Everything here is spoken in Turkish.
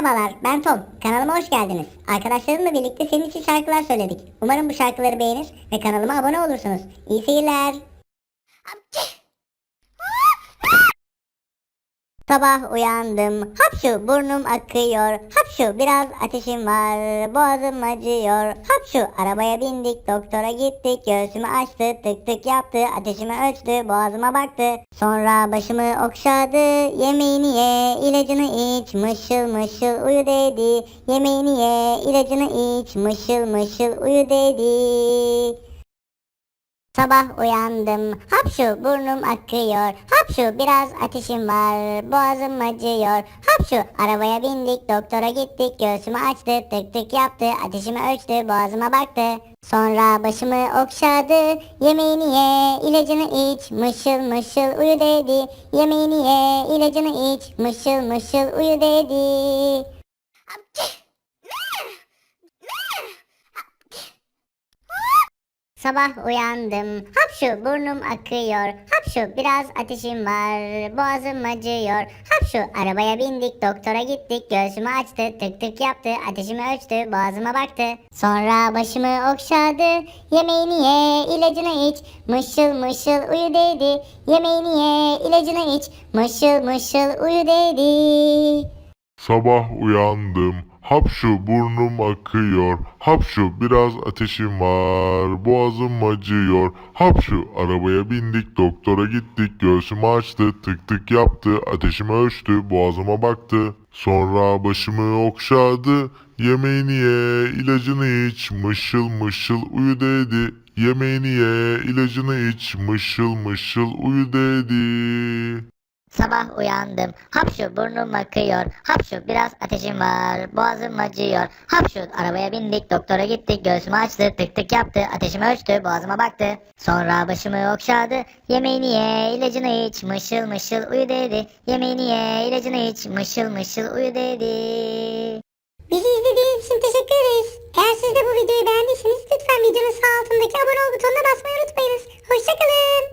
Merhabalar ben Tom. Kanalıma hoş geldiniz. Arkadaşlarımla birlikte senin için şarkılar söyledik. Umarım bu şarkıları beğenir ve kanalıma abone olursunuz. İyi seyirler. Sabah uyandım, hapşu burnum akıyor, hapşu biraz ateşim var, boğazım acıyor, hapşu arabaya bindik, doktora gittik, göğsümü açtı, tık tık yaptı, ateşimi ölçtü, boğazıma baktı, sonra başımı okşadı, yemeğini ye, ilacını iç, mışıl mışıl uyu dedi, yemeğini ye, ilacını iç, mışıl mışıl uyu dedi. Sabah uyandım, hapşu burnum akıyor, hapşu biraz ateşim var, boğazım acıyor, hapşu arabaya bindik, doktora gittik, göğsümü açtı, tık tık yaptı, ateşimi ölçtü, boğazıma baktı. Sonra başımı okşadı, yemeğini ye, ilacını iç, mışıl mışıl uyu dedi, yemeğini ye, ilacını iç, mışıl mışıl uyu dedi. Sabah uyandım. Hapşu burnum akıyor. Hapşu biraz ateşim var. Boğazım acıyor. Hapşu arabaya bindik doktora gittik. Göğsümü açtı tık tık yaptı. Ateşimi ölçtü boğazıma baktı. Sonra başımı okşadı. Yemeğini ye ilacını iç. Mışıl mışıl uyu dedi. Yemeğini ye ilacını iç. Mışıl mışıl uyu dedi. Sabah uyandım. Hapşu burnum akıyor. Hapşu biraz ateşim var. Boğazım acıyor. Hapşu arabaya bindik doktora gittik. Göğsümü açtı tık tık yaptı. Ateşimi ölçtü boğazıma baktı. Sonra başımı okşadı. Yemeğini ye ilacını iç. Mışıl mışıl uyu dedi. Yemeğini ye ilacını iç. Mışıl mışıl uyu dedi. Sabah uyandım. Hapşu burnum akıyor. Hapşu biraz ateşim var. Boğazım acıyor. Hapşu arabaya bindik. Doktora gittik. Göğsümü açtı. Tık tık yaptı. Ateşimi ölçtü. Boğazıma baktı. Sonra başımı okşadı. Yemeğini ye. ilacını iç. Mışıl mışıl uyu dedi. Yemeğini ye. ilacını iç. Mışıl mışıl uyu dedi. Bizi izlediğiniz için teşekkür ederiz. Eğer siz de bu videoyu beğendiyseniz lütfen videonun sağ altındaki abone ol butonuna basmayı unutmayınız. Hoşçakalın.